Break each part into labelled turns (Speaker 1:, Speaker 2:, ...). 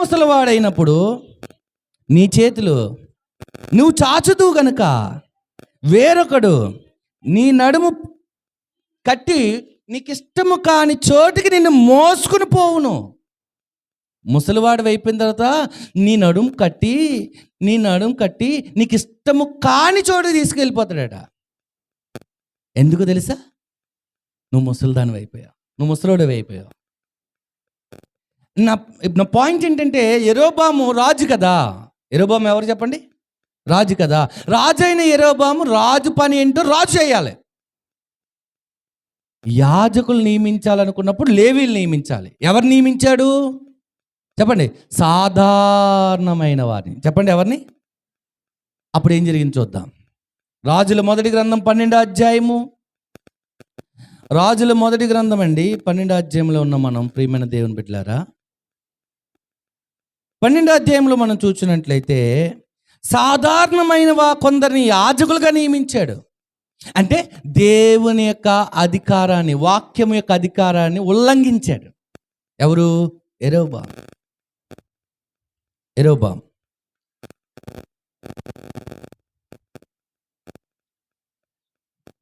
Speaker 1: ముసలివాడైనప్పుడు నీ చేతులు నువ్వు చాచుతూ గనుక వేరొకడు నీ నడుము కట్టి నీకు ఇష్టము కాని చోటికి నిన్ను మోసుకుని పోవును. ముసలివాడు అయిపోయిన తర్వాత నీ నడుము కట్టి నీ నడుము కట్టి నీకు ఇష్టము కాని చోటు తీసుకెళ్ళిపోతాడట. ఎందుకు తెలుసా? నువ్వు ముసలిదానివి అయిపోయావు. నువ్వు ముసలోడు అయిపోయావు. నా నా పాయింట్ ఏంటంటే ఎరోబాము రాజు కదా. ఎరోబాము ఎవరు చెప్పండి? రాజు కదా. రాజు అయిన ఎరోబాము రాజు పని ఏంటో రాజు చేయాలి. యాజకులు నియమించాలనుకున్నప్పుడు లేవీలు నియమించాలి. ఎవరు నియమించాడు? చెప్పండి. సాధారణమైన వారిని. చెప్పండి ఎవరిని? అప్పుడు ఏం జరిగింది చూద్దాం. రాజుల మొదటి గ్రంథం పన్నెండో అధ్యాయము. రాజుల మొదటి గ్రంథం అండి. పన్నెండో అధ్యాయంలో ఉన్న మనం ప్రియమైన దేవుని బిడ్డలారా పన్నెండో అధ్యాయంలో మనం చూసినట్లయితే సాధారణమైన వా కొందరిని యాజకులుగా నియమించాడు. అంటే దేవుని యొక్క అధికారాన్ని వాక్యం యొక్క అధికారాన్ని ఉల్లంఘించాడు. ఎవరు? ఎరోబామ్ ఎరోబామ్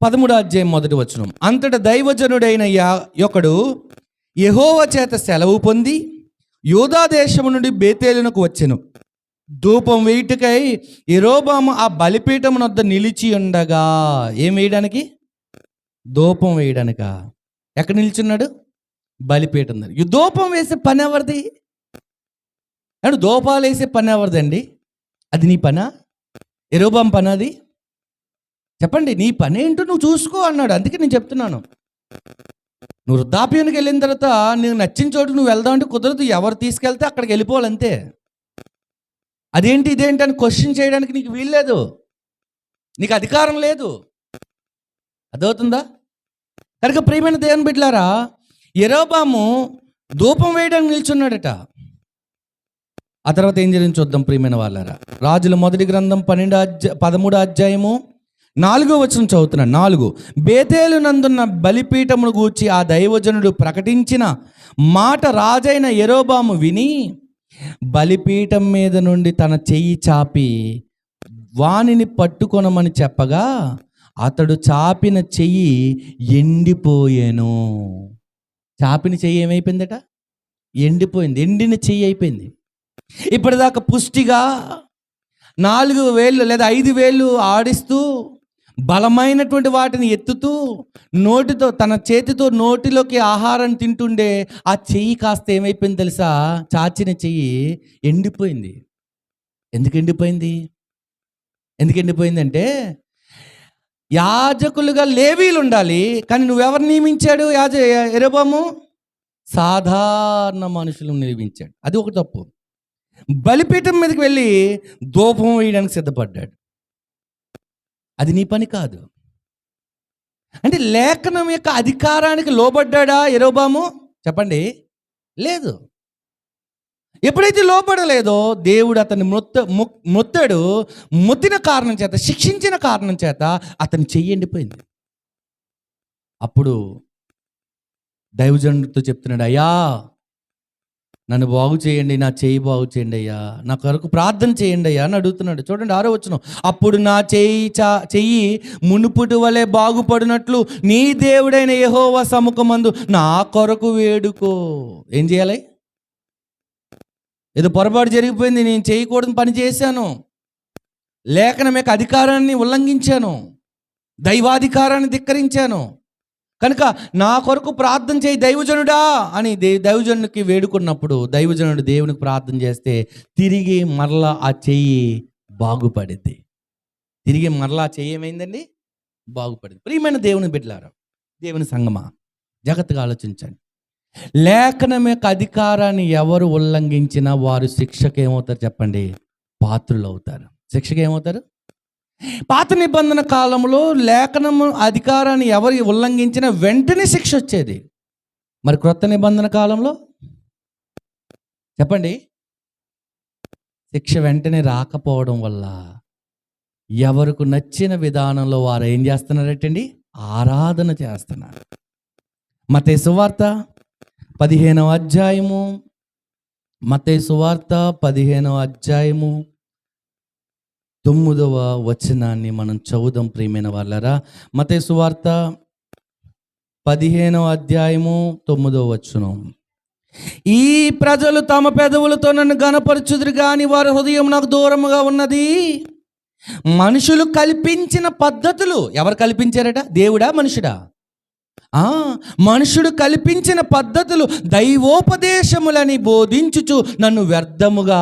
Speaker 1: పదమూడో అధ్యాయం మొదటి వచనం. అంతట దైవజనుడైన యా యొకడు చేత సెలవు పొంది యూదా దేశం నుండి బేతేలునకు వచ్చెను. ధూపం వేయుటకై ఎరోబాము ఆ బలిపీఠం వద్ద నిలిచి ఉండగా ఏం వేయడానికి? ధూపం వేయడానిక. ఎక్కడ నిల్చున్నాడు? బలిపీఠం దగ్గర. ధూపం వేసే పని ఎవరిది? అంటే ధూపాలు వేసే పని ఎవరిదండి? అది నీ పనా? ఎరోబాం పని అది? చెప్పండి నీ పని ఏంటో నువ్వు చూసుకో అన్నాడు. అందుకే నేను చెప్తున్నాను. నువ్వు వృద్ధాప్యానికి వెళ్ళిన తర్వాత నీకు నచ్చిన చోటు నువ్వు వెళ్దాం అంటే కుదరదు. ఎవరు తీసుకెళ్తే అక్కడికి వెళ్ళిపోవాలంతే అదేంటి ఇదేంటి అని క్వశ్చన్ చేయడానికి నీకు వీల్లేదు నీకు అధికారం లేదు. అదవుతుందా కనుక ప్రియమైన దేవుని బిడ్లారా ఎరోబాము ధూపం వేయడానికి నిల్చున్నాడట. ఆ తర్వాత ఏం జరిగింది చూద్దాం ప్రియమైన వాళ్ళారా. రాజుల మొదటి గ్రంథం పన్నెండు అధ్యాయ పదమూడు అధ్యాయము నాలుగో వచనం చదువుతున్నా నాలుగు. బేతేలు నందున్న బలిపీఠమును గూర్చి ఆ దైవజనుడు ప్రకటించిన మాట రాజైన ఎరోబాము విని బలిపీఠం మీద నుండి తన చెయ్యి చాపి వానిని పట్టుకొనమని చెప్పగా అతడు చాపిన చెయ్యి ఎండిపోయాను. చాపిన చెయ్యి ఏమైపోయిందట? ఎండిపోయింది. ఎండిన చెయ్యి అయిపోయింది. ఇప్పటిదాకా పుష్టిగా నాలుగు వేళ్ళు లేదా ఐదు వేళ్ళు ఆడిస్తూ బలమైనటువంటి వాటిని ఎత్తుతూ నోటితో తన చేతితో నోటిలోకి ఆహారం తింటుండే ఆ చెయ్యి కాస్త ఏమైపోయింది తెలుసా? చాచిన చెయ్యి ఎండిపోయింది. ఎందుకు ఎండిపోయింది? ఎందుకు ఎండిపోయిందంటే యాజకులుగా లేవీలు ఉండాలి కానీ నువ్వెవరు నియమించాడు యాజ ఎరబాము సాధారణ మనుషులను నియమించాడు. అది ఒక తప్పు. బలిపీఠం మీదకి వెళ్ళి ధూపం వేయడానికి సిద్ధపడ్డాడు. అది నీ పని కాదు. అంటే లేఖనం యొక్క అధికారానికి లోబడ్డా ఎరోబాము చెప్పండి. లేదు. ఎప్పుడైతే లోపడలేదో దేవుడు అతన్ని మొత్త మొ- మొత్తాడు మొత్తిన కారణం చేత శిక్షించిన కారణం చేత అతని చెయ్యండిపోయింది అప్పుడు దైవజనుడితో చెప్తున్నాడు అయ్యా నన్ను బాగు చేయండి నా చెయ్యి బాగు చేయండి అయ్యా. నా కొరకు ప్రార్థన చేయండి అయ్యా అని అడుగుతున్నాడు. చూడండి ఆరో వచ్చిన అప్పుడు నా చెయ్యి చా చెయ్యి మునుపుటి వలె బాగుపడినట్లు నీ దేవుడైన యహోవ సముఖమందు నా కొరకు వేడుకో. ఏం చేయాలి? ఏదో పొరపాటు జరిగిపోయింది నేను చేయకూడని పని చేశాను. లేఖనం యొక్క అధికారాన్ని ఉల్లంఘించాను. దైవాధికారాన్ని ధిక్కరించాను. కనుక నా కొరకు ప్రార్థన చేయి దైవజనుడా అని దే దైవజనుడికి వేడుకున్నప్పుడు దైవజనుడు దేవునికి ప్రార్థన చేస్తే తిరిగి మరలా ఆ చెయ్యి బాగుపడింది. తిరిగి మరలా చెయ్యి ఏమైందండి? బాగుపడింది. ప్రియమైన దేవుని బిడ్డలారా దేవుని సంగమా జాగ్రత్తగా ఆలోచించండి. లేఖనం యొక్క అధికారాన్ని ఎవరు ఉల్లంఘించినా వారు శిక్షకు ఏమవుతారు చెప్పండి? పాత్రులు అవుతారు శిక్షకు ఏమవుతారు పాత నిబంధన కాలంలో లేఖనము అధికారాన్ని ఎవరు ఉల్లంఘించినా వెంటనే శిక్ష వచ్చేది. మరి క్రొత్త నిబంధన కాలంలో? చెప్పండి. శిక్ష వెంటనే రాకపోవడం వల్ల ఎవరికి నచ్చిన విధానంలో వారు ఏం చేస్తున్నారటండి? ఆరాధన చేస్తున్నారు. మతే సువార్త పదిహేనవ అధ్యాయము. మతే సువార్త పదిహేనవ అధ్యాయము. తొమ్మిదవ వచనాన్ని మనం చదువుదాం ప్రియమైన వాళ్ళరా. మతే సువార్త పదిహేనవ అధ్యాయము తొమ్మిదవ వచనం. ఈ ప్రజలు తమ పెదవులతో నన్ను గనపరచుదురు కానీ వారి హృదయం నాకు దూరముగా ఉన్నది. మనుషులు కల్పించిన పద్ధతులు ఎవరు కల్పించారట? దేవుడా మనుషుడా? మనుషుడు కల్పించిన పద్ధతులు దైవోపదేశములని బోధించుచు నన్ను వ్యర్థముగా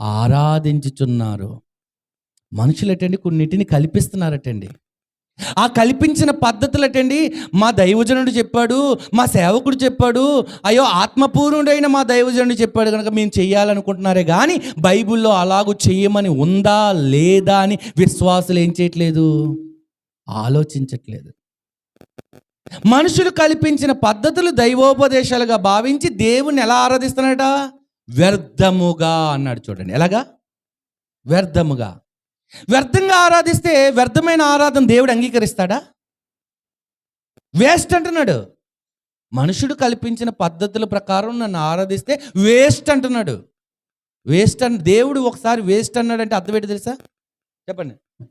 Speaker 1: ఆరాధించుచున్నారు. మనుషులటండి కొన్నిటిని కల్పిస్తున్నారటండి. ఆ కల్పించిన పద్ధతులటండి మా దైవజనుడు చెప్పాడు మా సేవకుడు చెప్పాడు అయ్యో ఆత్మపూర్ణుడైన మా దైవజనుడు చెప్పాడు కనుక మేము చేయాలనుకుంటున్నారే కానీ బైబిల్లో అలాగూ చేయమని ఉందా లేదా అని విశ్వాసులు ఏం చేయట్లేదు? ఆలోచించట్లేదు. మనుషులు కల్పించిన పద్ధతులు దైవోపదేశాలుగా భావించి దేవుని ఎలా ఆరాధిస్తున్నాడట వ్యర్థముగా అన్నాడు చూడండి. ఎలాగా? వ్యర్థముగా. వ్యర్థంగా ఆరాధిస్తే వ్యర్థమైన ఆరాధన దేవుడు అంగీకరిస్తాడా? వేస్ట్ అంటున్నాడు. మనుషుడు కల్పించిన పద్ధతుల ప్రకారం నన్ను ఆరాధిస్తే వేస్ట్ అంటున్నాడు. వేస్ట్ అంట దేవుడు ఒకసారి వేస్ట్ అన్నాడంటే అర్థం ఏంటి తెలుసా? చెప్పండి.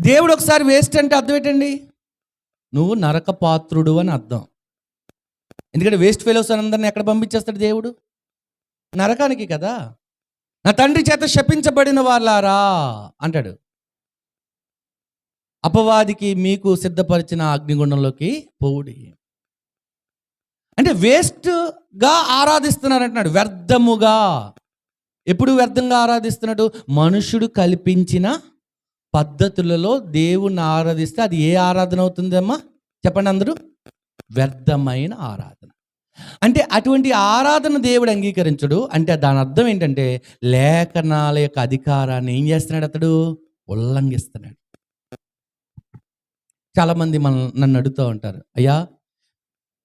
Speaker 1: దేవుడు ఒకసారి వేస్ట్ అంటే అర్థం ఏంటండి? నువ్వు నరక పాత్రుడు అని అర్థం. ఎందుకంటే వేస్ట్ ఫెలోస్ అందరిని ఎక్కడ పంపించేస్తాడు దేవుడు? నరకానికి కదా? నా తండ్రి చేత శపించబడిన వాళ్ళారా అంటాడు. అపవాదికి మీకు సిద్ధపరిచిన అగ్నిగుండంలోకి పోవుడి. అంటే వేస్ట్గా ఆరాధిస్తున్నారంటున్నాడు. వ్యర్థముగా. ఎప్పుడు వ్యర్థంగా ఆరాధిస్తున్నట్టు మనుషుడు కల్పించిన పద్ధతులలో దేవుణ్ణి ఆరాధిస్తే అది ఏ ఆరాధన అవుతుందమ్మా? చెప్పండి అందరూ. వ్యర్థమైన ఆరాధన. అంటే అటువంటి ఆరాధన దేవుడు అంగీకరించడు. అంటే దాని అర్థం ఏంటంటే లేఖనాల యొక్క అధికారాన్ని ఏం చేస్తున్నాడు అతడు? ఉల్లంఘిస్తున్నాడు. చాలామంది మన నన్ను అడుగుతూ ఉంటారు అయ్యా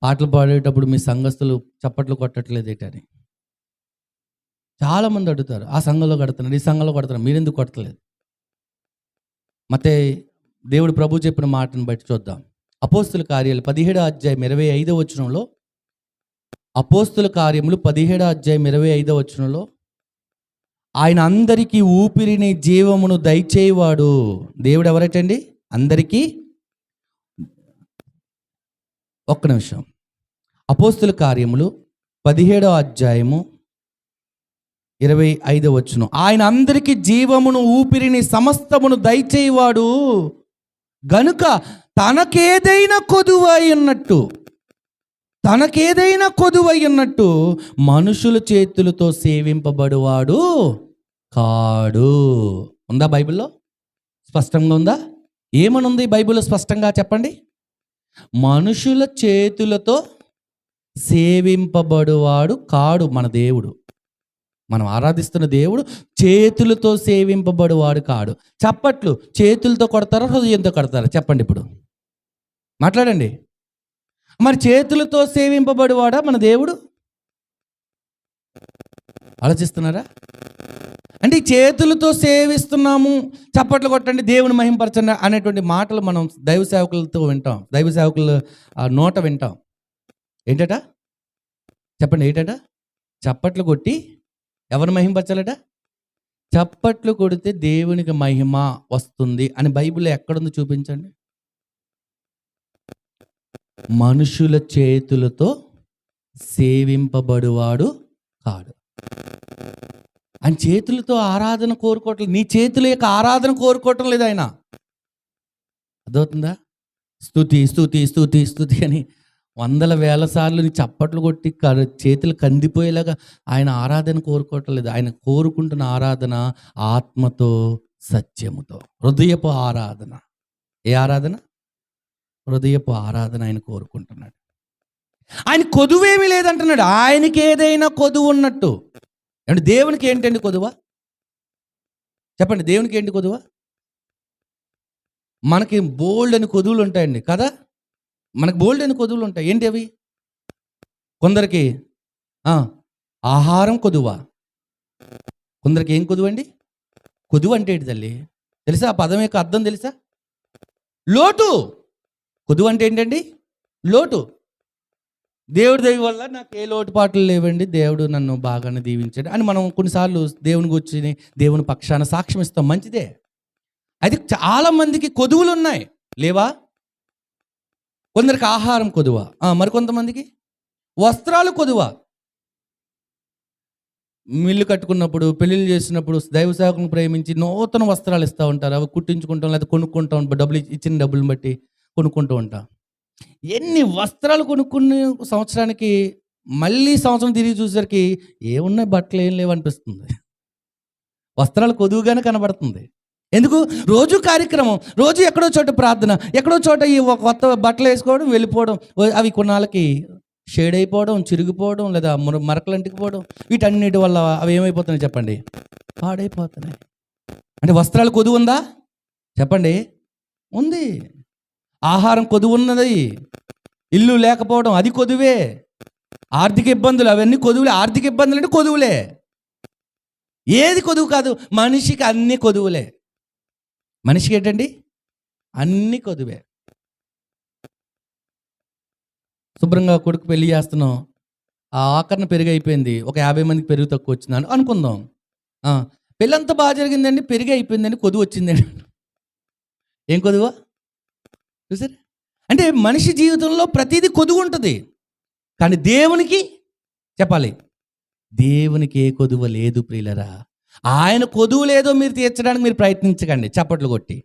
Speaker 1: పాటలు పాడేటప్పుడు మీ సంఘస్థులు చప్పట్లు కొట్టట్లేదు ఏంటని చాలామంది అడుగుతారు ఆ సంఘంలో కడుతున్నాడు ఈ సంఘంలో కొడుతున్నారు మీరెందుకు కొట్టలేదు? మతే దేవుడు ప్రభు చెప్పిన మాటను బట్టి చూద్దాం. అపోస్తుల కార్యాలు పదిహేడో అధ్యాయం ఇరవై ఐదో వచ్చినంలో అపోస్తుల కార్యములు పదిహేడో అధ్యాయం ఇరవై ఐదో వచనంలో ఆయన అందరికీ ఊపిరిని జీవమును దయచేయవాడు. దేవుడు ఎవరటండి? అందరికీ? ఒక్క నిమిషం. అపోస్తుల కార్యములు పదిహేడో అధ్యాయము ఇరవై ఐదో వచ్చును ఆయన అందరికీ జీవమును ఊపిరిని సమస్తమును దయచేయవాడు. గనుక తనకేదైనా కొదువై ఉన్నట్టు తనకేదైనా కొదువై ఉన్నట్టు మనుషుల చేతులతో సేవింపబడువాడు కాడు. ఉందా బైబిల్లో? స్పష్టంగా ఉందా? ఏమనుంది బైబిల్లో స్పష్టంగా చెప్పండి? మనుషుల చేతులతో సేవింపబడువాడు కాడు మన దేవుడు. మనం ఆరాధిస్తున్న దేవుడు చేతులతో సేవింపబడువాడు కాడు. చప్పట్లు చేతులతో కొడతారా హృదయంతో కొడతారా? చెప్పండి ఇప్పుడు. మాట్లాడండి. మరి చేతులతో సేవింపబడివాడా మన దేవుడు? ఆలోచిస్తున్నారా? అంటే చేతులతో సేవిస్తున్నాము చప్పట్లు కొట్టండి దేవుని మహింపరచండి అనేటువంటి మాటలు మనం దైవ సేవకులతో వింటాం. దైవ సేవకుల నోట వింటాం. ఏంటట? చెప్పండి ఏంటట? చప్పట్లు కొట్టి ఎవరు మహింపరచాలట? చప్పట్లు కొడితే దేవునికి మహిమ వస్తుంది అని బైబిల్ ఎక్కడుందో చూపించండి. మనుషుల చేతులతో సేవింపబడువాడు కాడు. ఆయన చేతులతో ఆరాధన కోరుకోవటం నీ చేతుల యొక్క ఆరాధన కోరుకోవటం లేదు ఆయన. అర్థమవుతుందా? స్థుతి స్థుతి స్థుతి స్థుతి అని వందల వేల సార్లు నీ చప్పట్లు కొట్టి క- చేతులు కందిపోయేలాగా ఆయన ఆరాధన కోరుకోవటం లేదు. ఆయన కోరుకుంటున్న ఆరాధన ఆత్మతో సత్యముతో. హృదయపు ఆరాధన. ఏ ఆరాధన? హృదయపు ఆరాధన ఆయన కోరుకుంటున్నాడు. ఆయన కొదువేమీ లేదంటున్నాడు. ఆయనకి ఏదైనా కొదువు ఉన్నట్టు. అంటే దేవునికి ఏంటండి కొదువ? చెప్పండి దేవునికి ఏంటి కొదువ? మనకి బోల్డ్ అని కొదువులు ఉంటాయండి కదా? మనకు బోల్డ్ అని కొదువులు ఉంటాయి. ఏంటి అవి? కొందరికి ఆహారం కొదువ? కొందరికి ఏం కొదువు అండి కొదువు అంటే ఏంటి తల్లి? తెలుసా ఆ పదం యొక్క అర్థం తెలుసా? లోటు! కొదువు అంటే ఏంటండి? లోటు. దేవుడి దయ వల్ల నాకు ఏ లోటుపాట్లు లేవండి. దేవుడు నన్ను బాగానే దీవించాడు అని మనం కొన్నిసార్లు దేవుని కూర్చుని దేవుని పక్షాన సాక్ష్యం ఇస్తాం. మంచిదే. అయితే చాలా మందికి కొదువులు ఉన్నాయి. లేవా? కొందరికి ఆహారం కొదువ? మరికొంతమందికి వస్త్రాలు కొదువ? మిల్లు కట్టుకున్నప్పుడు పెళ్ళిళ్ళు చేసినప్పుడు దైవ సేవకులను ప్రేమించి నూతన వస్త్రాలు ఇస్తూ ఉంటారు. అవి కుట్టించుకుంటాం లేదా కొనుక్కుంటాం డబ్బులు ఇచ్చిన డబ్బులను బట్టి. కొనుక్కుంటూ ఉంటాం. ఎన్ని వస్త్రాలు కొనుక్కుని సంవత్సరానికి మళ్ళీ సంవత్సరం తిరిగి చూసేసరికి ఏమున్నాయి బట్టలు ఏం లేవు అనిపిస్తుంది. వస్త్రాలు కొదువుగానే కనబడుతుంది. ఎందుకు? రోజు కార్యక్రమం రోజు ఎక్కడో చోట ప్రార్థన ఎక్కడో చోట ఈ ఒక కొత్త బట్టలు వేసుకోవడం వెళ్ళిపోవడం అవి కొన్నాళ్ళకి షేడ్ అయిపోవడం చిరిగిపోవడం లేదా ముర మరకలు అంటుకుపోవడం వీటన్నిటి వల్ల అవి ఏమైపోతున్నాయి చెప్పండి? పాడైపోతున్నాయి. అంటే వస్త్రాలు కొదువు ఉందా? చెప్పండి. ఉంది. ఆహారం కొదువు ఉన్నది. ఇల్లు లేకపోవడం అది కొదువే. ఆర్థిక ఇబ్బందులు అవన్నీ కొదువులే. ఆర్థిక ఇబ్బందులు అంటే కొదువులే. ఏది కొదువు కాదు మనిషికి అన్ని కొదువులే. మనిషికి ఏంటండి? అన్ని కొదువే. శుభ్రంగా కొడుకు పెళ్ళి చేస్తున్నాం. ఆ ఆకరణ పెరిగైపోయింది. అయిపోయింది ఒక యాభై మందికి పెరుగు తక్కువ వచ్చిందని అనుకుందాం. పెళ్ళంతా బాగా జరిగిందండి పెరిగి అయిపోయిందండి కొదువు వచ్చిందండి. ఏం కొదువా? చూసారా? అంటే మనిషి జీవితంలో ప్రతిదీ కొదువు ఉంటుంది కానీ దేవునికి చెప్పాలి. దేవునికి ఏ కొదువ లేదు ప్రియులరా. ఆయన కొదువు లేదో మీరు తీర్చడానికి మీరు ప్రయత్నించకండి. చప్పట్లు కొట్టి.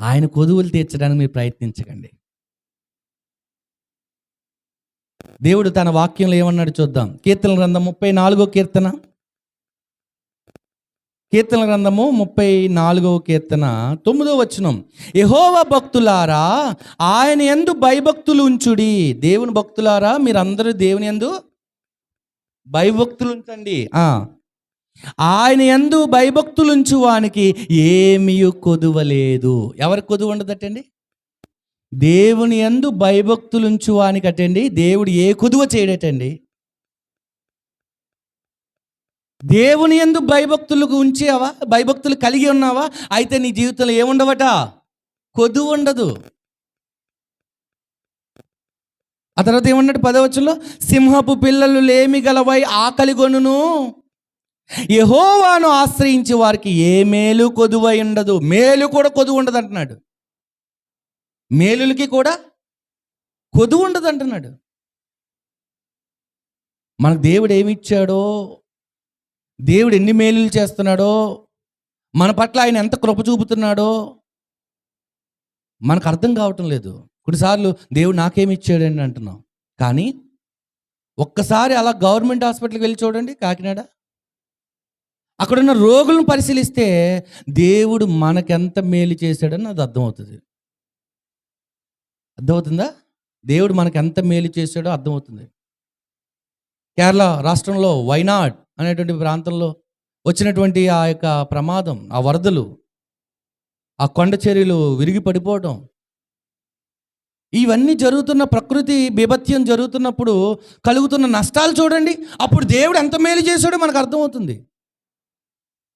Speaker 1: ఆయన కొదువులు తీర్చడానికి మీరు ప్రయత్నించకండి. దేవుడు తన వాక్యంలో ఏమన్నాడు చూద్దాం. కీర్తన గ్రంథం ముప్పై నాలుగో కీర్తన. కీర్తన గ్రంథము ముప్పై నాలుగవ కీర్తన తొమ్మిదో వచనం. యహోవ భక్తులారా ఆయన ఎందు భయభక్తులు ఉంచుడి దేవుని భక్తులారా మీరందరూ దేవుని ఎందు భయభక్తులు ఉంచండి ఆయన ఎందు భయభక్తులు ఉంచు వానికి ఏమీ కొదువలేదు. ఎవరి కొదువు ఉండదటండి? దేవుని ఎందు భయభక్తులు ఉంచువానికి అటండి దేవుడు ఏ కొదువ చేయడటండి? దేవుని ఎందు భయభక్తులకు ఉంచేవా? భయభక్తులు కలిగి ఉన్నావా? అయితే నీ జీవితంలో ఏముండవట? కొద్దు ఉండదు. ఆ తర్వాత ఏమన్నాడు పదవచనంలో? సింహపు పిల్లలు లేమి గలవై ఆకలి గొనును. యహోవాను ఆశ్రయించి వారికి ఏ మేలు కొదువై ఉండదు. మేలు కూడా కొదువు ఉండదు అంటున్నాడు. మేలులకి కూడా కొదువు ఉండదు అంటున్నాడు. మనకు దేవుడు ఏమి ఇచ్చాడో దేవుడు ఎన్ని మేలులు చేస్తున్నాడో మన పట్ల ఆయన ఎంత కృప చూపుతున్నాడో మనకు అర్థం కావటం లేదు. కొన్నిసార్లు దేవుడు నాకేమి ఇచ్చాడండి అంటున్నాం. కానీ ఒక్కసారి అలా గవర్నమెంట్ హాస్పిటల్కి వెళ్ళి చూడండి కాకినాడ. అక్కడున్న రోగులను పరిశీలిస్తే దేవుడు మనకెంత మేలు చేశాడని అది అర్థమవుతుంది. అర్థమవుతుందా? దేవుడు మనకు ఎంత మేలు చేశాడో అర్థమవుతుంది. కేరళ రాష్ట్రంలో వైనాడ్ అనేటువంటి ప్రాంతంలో వచ్చినటువంటి ఆ యొక్క ప్రమాదం ఆ వరదలు ఆ కొండ చర్యలు విరిగి పడిపోవడం ఇవన్నీ జరుగుతున్న ప్రకృతి బీభత్యం జరుగుతున్నప్పుడు కలుగుతున్న నష్టాలు చూడండి అప్పుడు దేవుడు ఎంత మేలు చేశాడో మనకు అర్థమవుతుంది.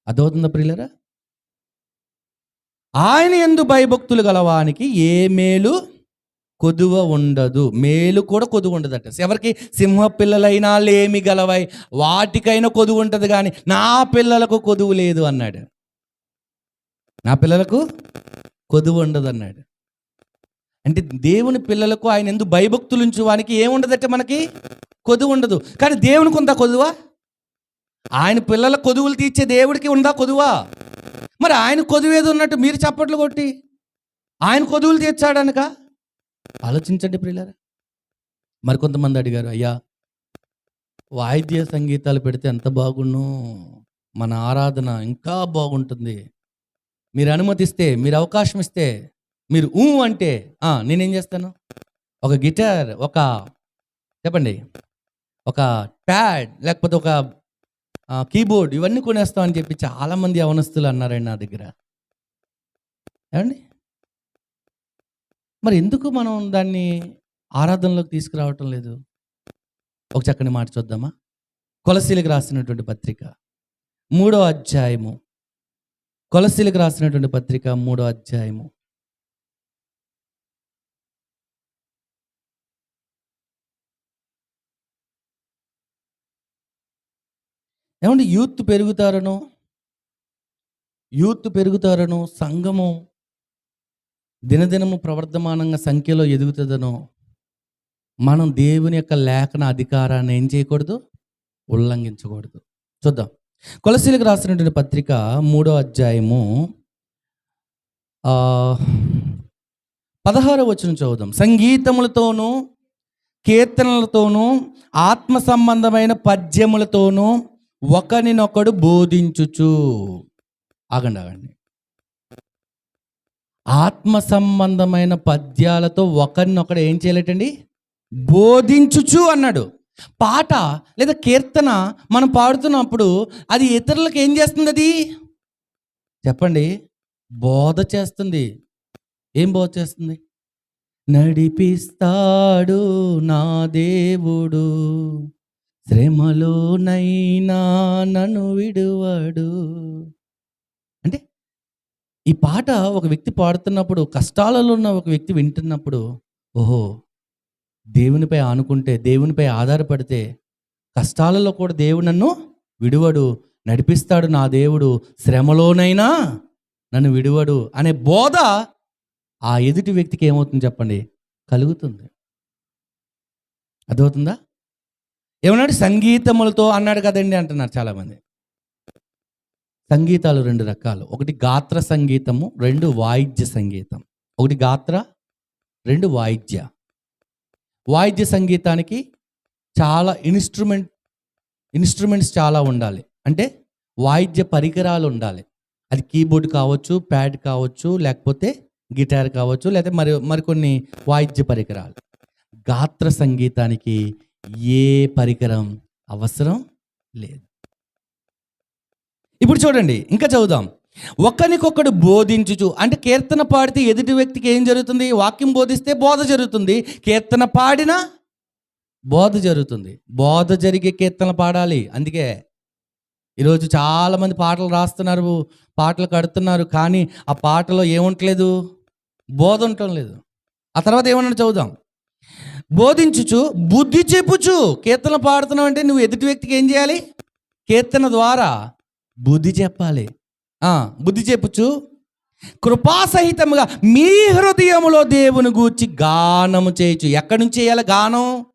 Speaker 1: అర్థమవుతుందా ప్రియులరా? ఆయన ఎందు భయభక్తులు గలవానికి ఏ మేలు కొదువ ఉండదు. మేలు కూడా కొదువు ఉండదట. ఎవరికి? సింహ పిల్లలైనా లేమి గలవై వాటికైనా కొదువు ఉంటుంది కానీ నా పిల్లలకు కొదువు లేదు అన్నాడు. నా పిల్లలకు కొదువు ఉండదు అన్నాడు. అంటే దేవుని పిల్లలకు ఆయన ఎందు భయభక్తులు ఉంచువానికి ఏముండదట మనకి? కొదువు ఉండదు. కానీ దేవునికి ఉందా కొదువా? ఆయన పిల్లల కొదువులు తీర్చే దేవుడికి ఉందా కొదువా? మరి ఆయన కొదువు ఏదో ఉన్నట్టు మీరు చప్పట్లు కొట్టి ఆయన కొదువులు తీర్చాడనక? ఆలోచించండి ప్రియులారా. మరికొంతమంది అడిగారు అయ్యా వాయిద్య సంగీతాలు పెడితే ఎంత బాగుండు? మన ఆరాధన ఇంకా బాగుంటుంది. మీరు అనుమతిస్తే మీరు అవకాశం ఇస్తే మీరు ఊ అంటే నేనేం చేస్తాను? ఒక గిటార్ ఒక చెప్పండి ఒక ప్యాడ్ లేకపోతే ఒక కీబోర్డ్ ఇవన్నీ కొనేస్తామని చెప్పి చాలామంది అవనస్తులు అన్నారండి నా దగ్గర. ఏమండి? మరి ఎందుకు మనం దాన్ని ఆరాధనలోకి తీసుకురావటం లేదు? ఒక చక్కని మాట చూద్దామా? కొలసీలకు రాసినటువంటి పత్రిక మూడో అధ్యాయము. కొలసీలకు రాసినటువంటి పత్రిక మూడో అధ్యాయము. ఏమంటే యూత్ పెరుగుతారనో? యూత్ పెరుగుతారనో? సంఘము దినదినము ప్రవర్ధమానంగా సంఖ్యలో ఎదుగుతుందనో మనం దేవుని యొక్క లేఖన అధికారాన్ని ఏం చేయకూడదు? ఉల్లంఘించకూడదు. చూద్దాం. కొలసీలకు రాసినటువంటి పత్రిక మూడో అధ్యాయము పదహారో వచనం చదువుదాం. సంగీతములతోనూ కీర్తనలతోనూ ఆత్మ సంబంధమైన పద్యములతోనూ ఒకరినొకడు బోధించుచు. ఆగండి ఆగండి. ఆత్మ సంబంధమైన పద్యాలతో ఒకరినొకడు ఏం చేయలేటండి? బోధించుచు అన్నాడు. పాట లేదా కీర్తన మనం పాడుతున్నప్పుడు అది ఇతరులకు ఏం చేస్తుంది అది చెప్పండి. బోధ చేస్తుంది. ఏం బోధ చేస్తుంది? నడిపిస్తాడు నా దేవుడు. శ్రమలోనైనా నన్ను విడువాడు. ఈ పాట ఒక వ్యక్తి పాడుతున్నప్పుడు కష్టాలలో ఉన్న ఒక వ్యక్తి వింటున్నప్పుడు ఓహో దేవునిపై ఆనుకుంటే దేవునిపై ఆధారపడితే కష్టాలలో కూడా దేవుడు నన్ను విడువడు నడిపిస్తాడు నా దేవుడు శ్రమలోనైనా నన్ను విడువడు అనే బోధ ఆ ఎదుటి వ్యక్తికి ఏమవుతుంది చెప్పండి? కలుగుతుంది. అర్థమవుతుందా? ఏమన్నాడు? సంగీతములతో అన్నాడు కదండి అంటున్నారు చాలామంది. సంగీతాలు రెండు రకాలు. ఒకటి గాత్ర సంగీతము రెండు వాయిద్య సంగీతం. ఒకటి గాత్ర రెండు వాయిద్య. వాయిద్య సంగీతానికి చాలా ఇన్స్ట్రుమెంట్ ఇన్స్ట్రుమెంట్స్ చాలా ఉండాలి. అంటే వాయిద్య పరికరాలు ఉండాలి. అది కీబోర్డ్ కావచ్చు ప్యాడ్ కావచ్చు లేకపోతే గిటార్ కావచ్చు లేకపోతే మరి మరికొన్ని వాయిద్య పరికరాలు. గాత్ర సంగీతానికి ఏ పరికరం అవసరం లేదు. ఇప్పుడు చూడండి ఇంకా చదువుదాం. ఒకరికొకడు బోధించుచు అంటే కీర్తన పాడితే ఎదుటి వ్యక్తికి ఏం జరుగుతుంది? వాక్యం బోధిస్తే బోధ జరుగుతుంది. కీర్తన పాడినా బోధ జరుగుతుంది. బోధ జరిగే కీర్తనలు పాడాలి. అందుకే ఈరోజు చాలామంది పాటలు రాస్తున్నారు పాటలు కడుతున్నారు కానీ ఆ పాటలో ఏముంటలేదు? బోధ ఉండటం లేదు. ఆ తర్వాత ఏమన్నా చదువుదాం. బోధించుచు బుద్ధి చెప్పుచు కీర్తన పాడుతున్నావు అంటే నువ్వు ఎదుటి వ్యక్తికి ఏం చేయాలి? కీర్తన ద్వారా బుద్ధి చెప్పాలి. బుద్ధి చెప్పుచు. కృపాసహితముగా మీ హృదయములో దేవుని గూర్చి గానము చేయొచ్చు ఎక్కడి నుంచి చేయాలి గానం?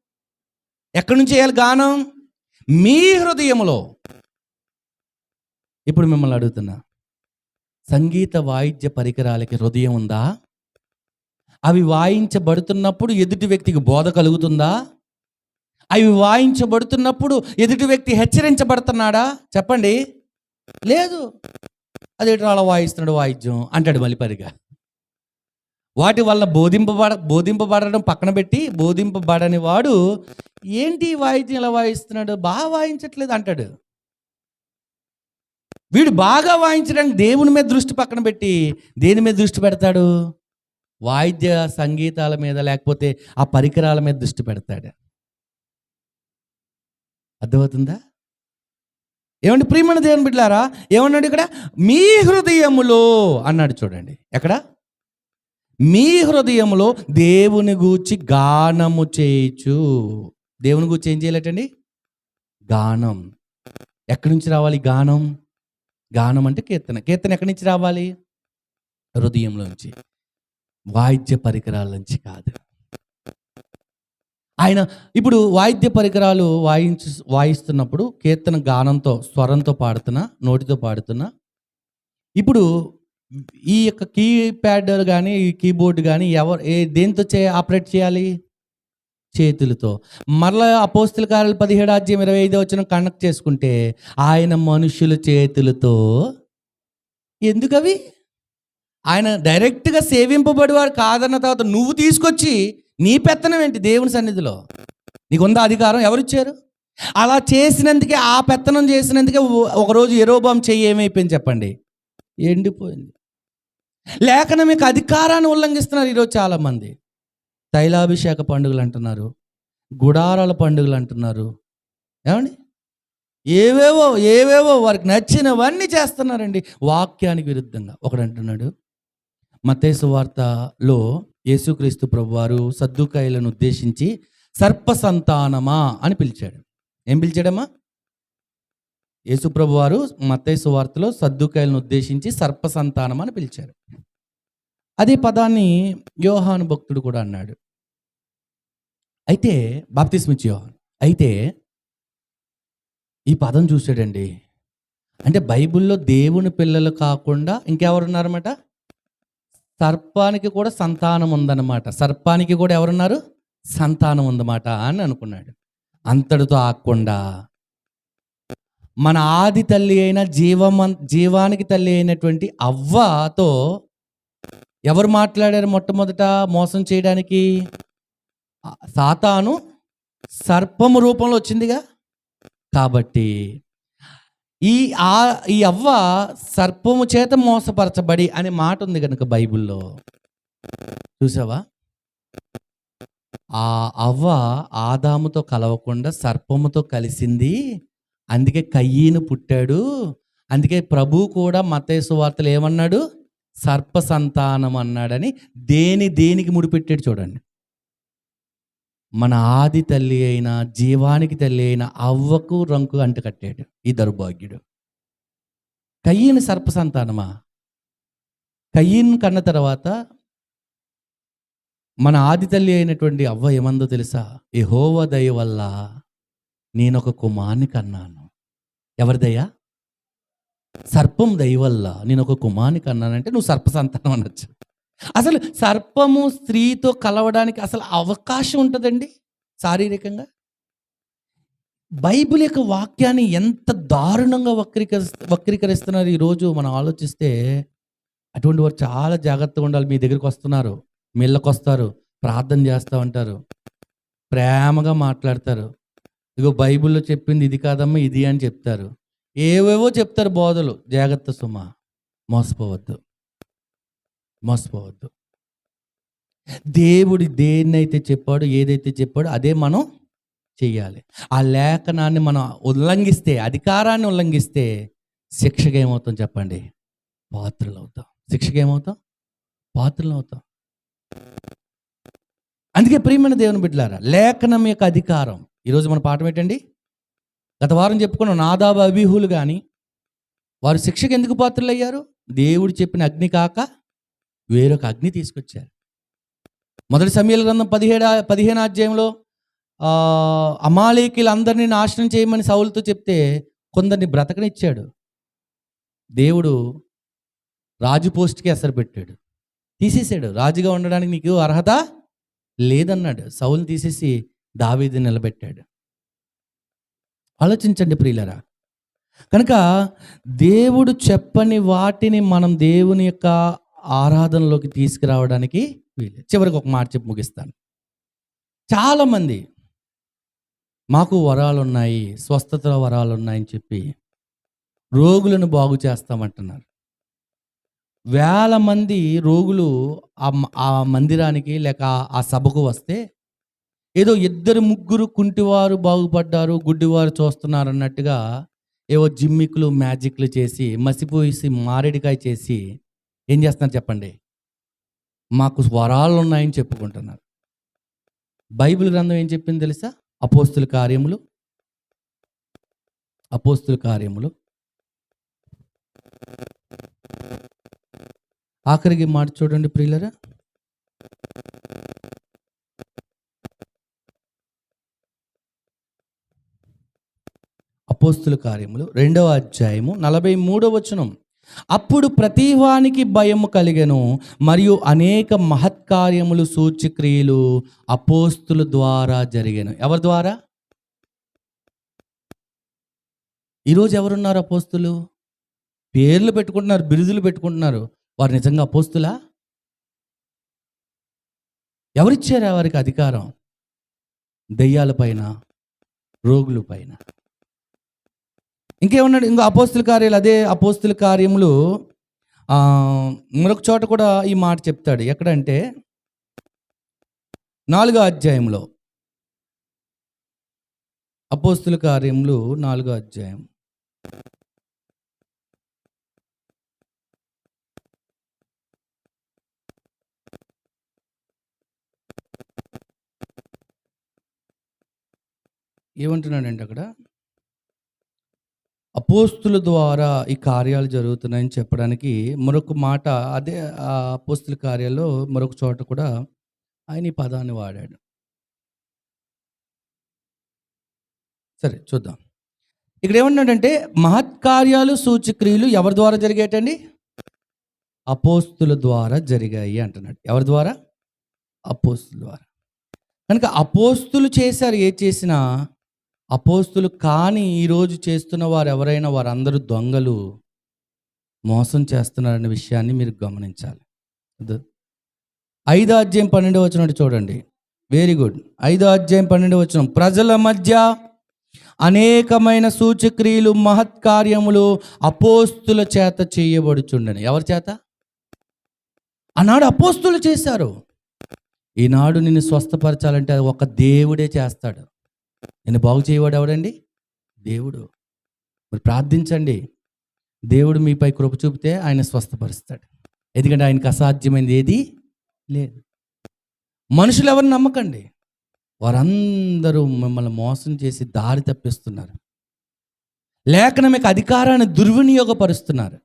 Speaker 1: ఎక్కడి నుంచి చేయాలి గానం? మీ హృదయములో. ఇప్పుడు మిమ్మల్ని అడుగుతున్నా. సంగీత వాయిద్య పరికరాలకి హృదయం ఉందా? అవి వాయించబడుతున్నప్పుడు ఎదుటి వ్యక్తికి బోధ కలుగుతుందా? అవి వాయించబడుతున్నప్పుడు ఎదుటి వ్యక్తి హెచ్చరించబడుతున్నాడా? చెప్పండి. లేదు. అది అలా వాయిస్తున్నాడు వాయిద్యం? అంటాడు మలిపరిగా వాటి వల్ల బోధింపబడ బోధింపబడడం పక్కన పెట్టి బోధింపబడని వాడు ఏంటి వాయిద్యం ఇలా వాయిస్తున్నాడు? బాగా వాయించట్లేదు అంటాడు. వీడు బాగా వాయించడానికి దేవుని మీద దృష్టి పక్కన పెట్టి దేని మీద దృష్టి పెడతాడు? వాయిద్య సంగీతాల మీద లేకపోతే ఆ పరికరాల మీద దృష్టి పెడతాడు. అర్థమవుతుందా? ఏమండి ప్రియమైన దేవుని బిడ్డారా ఏమన్నాడు ఇక్కడ? మీ హృదయములో అన్నాడు చూడండి. ఎక్కడ? మీ హృదయములో దేవుని గూర్చి గానము చేయొచ్చు దేవుని గూర్చి ఏం చేయలేటండి? గానం. ఎక్కడి నుంచి రావాలి గానం? గానం అంటే కీర్తన. కీర్తన ఎక్కడి నుంచి రావాలి? హృదయంలోంచి వాయిద్య పరికరాల నుంచి కాదు. ఆయన ఇప్పుడు వాయిద్య పరికరాలు వాయించు వాయిస్తున్నప్పుడు కీర్తన గానంతో స్వరంతో పాడుతున్నా నోటితో పాడుతున్నా. ఇప్పుడు ఈ యొక్క కీప్యాడ్ కానీ ఈ కీబోర్డ్ కానీ ఎవరు ఏ దేంతో చే ఆపరేట్ చేయాలి? చేతులతో. మరలా అపోస్తుల కార్యాలు పదిహేడు అధ్యాయం ఇరవై ఐదో వచ్చిన కనెక్ట్ చేసుకుంటే ఆయన మనుషుల చేతులతో ఎందుకవి? ఆయన డైరెక్ట్గా సేవింపబడేవాడు కాదన్న తర్వాత నువ్వు తీసుకొచ్చి నీ పెత్తనం ఏంటి దేవుని సన్నిధిలో? నీకుందా అధికారం? ఎవరిచ్చారు? అలా చేసినందుకే ఆ పెత్తనం చేసినందుకే ఓ- ఒకరోజు ఎరోబాం చెయ్యి ఏమైపోయింది చెప్పండి? ఎండిపోయింది. లేఖన మీకు అధికారాన్ని ఉల్లంఘిస్తున్నారు ఈరోజు చాలామంది. తైలాభిషేక పండుగలు అంటున్నారు. గుడారాల పండుగలు అంటున్నారు. ఏమండి? ఏవేవో ఏవేవో వారికి నచ్చినవన్నీ చేస్తున్నారండి. వాక్యానికి విరుద్ధంగా. ఒకడు అంటున్నాడు మతేసు వార్తలో యేసుక్రీస్తు ప్రభువారు సద్దుకాయలను ఉద్దేశించి సర్ప సంతానమా అని పిలిచాడు. ఏం పిలిచాడమ్మా? యేసుప్రభు వారు మత్తయి సువార్తలో సద్దుకాయలను ఉద్దేశించి సర్ప సంతానం అని పిలిచారు. అదే పదాన్ని యోహాను భక్తుడు కూడా అన్నాడు. అయితే బాప్తిస్మిచ్చి యోహాన్ అయితే ఈ పదం చూసాడండి అంటే బైబిల్లో దేవుని పిల్లలు కాకుండా ఇంకెవరున్నారన్నమాట? సర్పానికి కూడా సంతానం ఉందన్నమాట. సర్పానికి కూడా ఎవరున్నారు? సంతానం ఉందన్నమాట అని అనుకున్నాడు. అంతటితో ఆకుండా మన ఆది తల్లి అయిన జీవమ జీవానికి తల్లి అయినటువంటి అవ్వతో ఎవరు మాట్లాడారు మొట్టమొదట మోసం చేయడానికి? సాతాను సర్పము రూపంలో వచ్చిందిగా? కాబట్టి ఈ ఆ ఈ అవ్వ సర్పము చేత మోసపరచబడి అనే మాట ఉంది కనుక బైబిల్లో. చూసావా? ఆ అవ్వ ఆదాముతో కలవకుండా సర్పముతో కలిసింది. అందుకే కయ్యను పుట్టాడు. అందుకే ప్రభు కూడా మతేసు వార్తలు ఏమన్నాడు? సర్ప సంతానం అన్నాడని దేని దేనికి ముడిపెట్టాడు చూడండి. మన ఆది తల్లి అయిన జీవానికి తల్లి అయిన అవ్వకు రంకు అంటు కట్టాడు. ఈ దౌర్భాగ్యుడు. కయ్యని సర్ప సంతానమా కయ్యన్ కన్న తర్వాత మన ఆది తల్లి అయినటువంటి అవ్వ ఏమందో తెలుసా? యెహోవా దయ వల్ల నేను ఒక కుమార్ని కన్నాను. ఎవరి దయ సర్పం దయ వల్ల నేను ఒక కుమార్ని కన్నానంటే నువ్వు సర్ప సంతానం అనొచ్చు. అసలు సర్పము స్త్రీతో కలవడానికి అసలు అవకాశం ఉంటుందండి? శారీరకంగా? బైబిల్ యొక్క వాక్యాన్ని ఎంత దారుణంగా వక్రీకరి వక్రీకరిస్తున్నారు ఈరోజు మనం ఆలోచిస్తే అటువంటి వారు చాలా జాగ్రత్తగా ఉండాలి. మీ దగ్గరికి వస్తున్నారు. మీ వస్తారు. ప్రార్థన చేస్తూ ఉంటారు. ప్రేమగా మాట్లాడతారు. ఇగో బైబిల్లో చెప్పింది ఇది కాదమ్మా ఇది అని చెప్తారు. ఏవేవో చెప్తారు బోధలు. జాగ్రత్త సుమ. మోసపోవద్దు. మోసపోవద్దు. దేవుడు దేన్నైతే చెప్పాడో ఏదైతే చెప్పాడో అదే మనం చేయాలి ఆ లేఖనాన్ని మనం ఉల్లంఘిస్తే అధికారాన్ని ఉల్లంఘిస్తే శిక్షగా ఏమవుతాం చెప్పండి? పాత్రలు అవుతాం శిక్షగా ఏమవుతాం పాత్రలు అవుతాం అందుకే ప్రియమైన దేవుని బిడ్డలారా లేఖనం యొక్క అధికారం. ఈరోజు మన పాఠం ఏంటండి? గత వారం చెప్పుకున్న నాదాబు అభిహులు కానీ వారు శిక్షకు ఎందుకు పాత్రలు అయ్యారు దేవుడు చెప్పిన అగ్ని కాక వేరొక అగ్ని తీసుకొచ్చారు. మొదటి సమయాల గ్రంథం పదిహేడు పదిహేను అధ్యాయంలో అమాలేకులందరినీ నాశనం చేయమని సౌలుతో చెప్తే కొందరిని బ్రతకనిచ్చాడు. దేవుడు రాజు పోస్ట్కి అసలు పెట్టాడు. తీసేసాడు రాజుగా ఉండడానికి నీకు అర్హత లేదన్నాడు. సౌలు తీసేసి దావీది నిలబెట్టాడు. ఆలోచించండి ప్రియులరా. కనుక దేవుడు చెప్పని వాటిని మనం దేవుని యొక్క ఆరాధనలోకి తీసుకురావడానికి వీలు. చివరికి ఒక మాట చెప్పి ముగిస్తాను. చాలామంది మాకు వరాలు ఉన్నాయి స్వస్థతల వరాలు ఉన్నాయని చెప్పి రోగులను బాగు చేస్తామంటున్నారు. వేల మంది రోగులు ఆ మందిరానికి లేక ఆ- ఆ సభకు వస్తే ఏదో ఇద్దరు ముగ్గురు కుంటివారు బాగుపడ్డారు గుడ్డివారు చూస్తున్నారు అన్నట్టుగా ఏవో జిమ్మిక్లు మ్యాజిక్లు చేసి మసిపోసి మారేడికాయ చేసి ఏం చేస్తున్నారు చెప్పండి? మాకు స్వరాలు ఉన్నాయని చెప్పుకుంటున్నారు. బైబిల్ గ్రంథం ఏం చెప్పింది తెలుసా? అపోస్తుల కార్యములు? అపోస్తుల కార్యములు? ఆఖరికి మాట చూడండి ప్రియులరా. అపోస్తుల కార్యములు రెండవ అధ్యాయము నలభై మూడవ వచనం. అప్పుడు ప్రతివానికి భయము కలిగెను మరియు అనేక మహత్కార్యములు సూచక్రియలు అపోస్తుల ద్వారా జరిగాను. ఎవరి ద్వారా? ఈరోజు ఎవరున్నారు అపోస్తులు? పేర్లు పెట్టుకుంటున్నారు బిరుదులు పెట్టుకుంటున్నారు. వారు నిజంగా అపోస్తులా? ఎవరిచ్చారు వారికి అధికారం? దెయ్యాల పైన రోగుల పైన. ఇంకేమన్నాడు? ఇంకో అపోస్తుల కార్యాలు అదే అపోస్తుల కార్యములు. మరొక చోట కూడా ఈ మాట చెప్తాడు. ఎక్కడంటే నాలుగో అధ్యాయంలో. అపోస్తుల కార్యములు నాలుగో అధ్యాయం. ఏమంటున్నాడండి అక్కడ? అపోస్తుల ద్వారా ఈ కార్యాలు జరుగుతున్నాయని చెప్పడానికి మరొక మాట అదే ఆ అపోస్తుల కార్యాల్లో మరొక చోట కూడా ఆయన ఈ పదాన్ని వాడాడు. సరే చూద్దాం. ఇక్కడ ఏమన్నాడంటే మహత్కార్యాలు సూచక్రియలు ఎవరి ద్వారా జరిగాయటండి అపోస్తుల ద్వారా జరిగాయి అంటున్నాడు. ఎవరి ద్వారా? అపోస్తుల ద్వారా. కనుక అపోస్తులు చేశారు ఏ చేసినా అపోస్తులు కానీ ఈరోజు చేస్తున్న వారు ఎవరైనా వారందరూ దొంగలు మోసం చేస్తున్నారనే విషయాన్ని మీరు గమనించాలి. ఐదో అధ్యాయం పన్నెండు వచ్చిన చూడండి. వెరీ గుడ్ ఐదో అధ్యాయం పన్నెండు వచ్చిన ప్రజల మధ్య అనేకమైన సూచక్రియలు మహత్కార్యములు అపోస్తుల చేత చేయబడుచుండని. ఎవరి చేత? ఆనాడు అపోస్తులు చేశారు. ఈనాడు నిన్ను స్వస్థపరచాలంటే అది ఒక దేవుడే చేస్తాడు. నేను బాగు చేయవాడు ఎవడండి? దేవుడు. మరి ప్రార్థించండి. దేవుడు మీపై కృప చూపితే ఆయన స్వస్థపరుస్తాడు. ఎందుకంటే ఆయనకు అసాధ్యమైనది ఏది లేదు. మనుషులు ఎవరిని నమ్మకండి. వారందరూ మిమ్మల్ని మోసం చేసి దారి తప్పిస్తున్నారు. లేఖనం యొక్క అధికారాన్ని దుర్వినియోగపరుస్తున్నారు.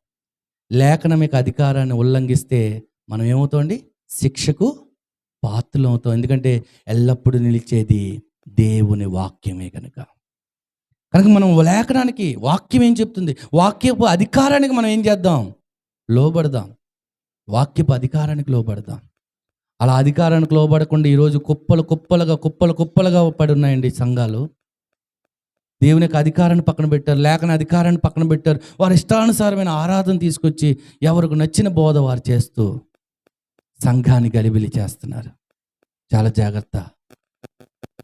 Speaker 1: లేఖనం యొక్క అధికారాన్ని ఉల్లంఘిస్తే మనం ఏమవుతామండి శిక్షకు పాత్రలు అవుతాం ఎందుకంటే ఎల్లప్పుడూ నిలిచేది దేవుని వాక్యమే కనుక కనుక మనం లేఖనానికి వాక్యం ఏం చెప్తుంది? వాక్యపు అధికారానికి మనం ఏం చేద్దాం? లోబడదాం. వాక్యపు అధికారానికి లోబడదాం. అలా అధికారానికి లోబడకుండా ఈరోజు కుప్పలు కుప్పలుగా కుప్పలు కుప్పలుగా పడి ఉన్నాయండి సంఘాలు. దేవుని యొక్క అధికారాన్ని పక్కన పెట్టారు లేఖన అధికారాన్ని పక్కన పెట్టారు. వారి ఇష్టానుసారమైన ఆరాధన తీసుకొచ్చి ఎవరికి నచ్చిన బోధ వారు చేస్తూ సంఘాన్ని గలిబిలి చేస్తున్నారు. చాలా జాగ్రత్త.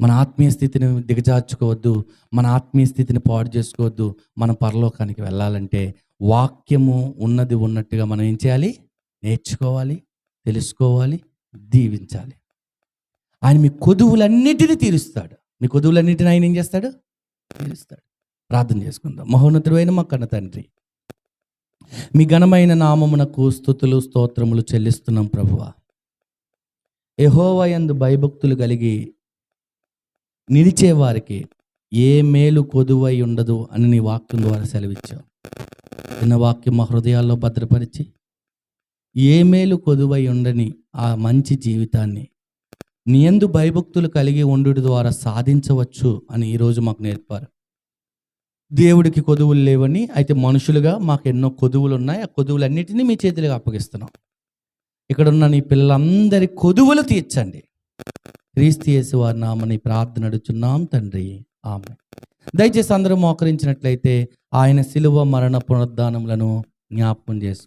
Speaker 1: మన ఆత్మీయ స్థితిని దిగజార్చుకోవద్దు మన ఆత్మీయ స్థితిని పాడు చేసుకోవద్దు మన పరలోకానికి వెళ్ళాలంటే వాక్యము ఉన్నది ఉన్నట్టుగా మనం ఏం చేయాలి? నేర్చుకోవాలి తెలుసుకోవాలి దీవించాలి. ఆయన మీ కొదువులన్నిటినీ తీరుస్తాడు. మీ కొదువులన్నిటిని ఆయన ఏం చేస్తాడు? తీరుస్తాడు. ప్రార్థన చేసుకుందాం. మహోన్నతుడైన మా కన్న తండ్రి మీ ఘనమైన నామమునకు స్థుతులు స్తోత్రములు చెల్లిస్తున్నాం ప్రభువ. యహోవయందు భయభక్తులు కలిగి నిలిచే వారికి ఏ మేలు కొదువై ఉండదు అని నీ వాక్యం ద్వారా సెలవిచ్చావు. చిన్న వాక్యం మా హృదయాల్లో భద్రపరిచి ఏ మేలు కొదువై ఉండని ఆ మంచి జీవితాన్ని నీ ఎందు భయభక్తులు కలిగి ఉండు ద్వారా సాధించవచ్చు అని ఈరోజు మాకు నేర్పారు. దేవుడికి కొదువులు లేవని అయితే మనుషులుగా మాకు ఎన్నో కొదువులు ఉన్నాయి. ఆ కొదువులన్నిటినీ మీ చేతులకు అప్పగిస్తున్నాం. ఇక్కడ ఉన్న నీ పిల్లలందరి కొదువులు తీర్చండి. క్రీస్తు యేసు వారి నామని ప్రార్థన అడుచున్నాం తండ్రి. ఆమె దయచేసి అందరూ మోకరించినట్లయితే ఆయన శిలువ మరణ పునరుద్ధానములను జ్ఞాపకం చేసుకో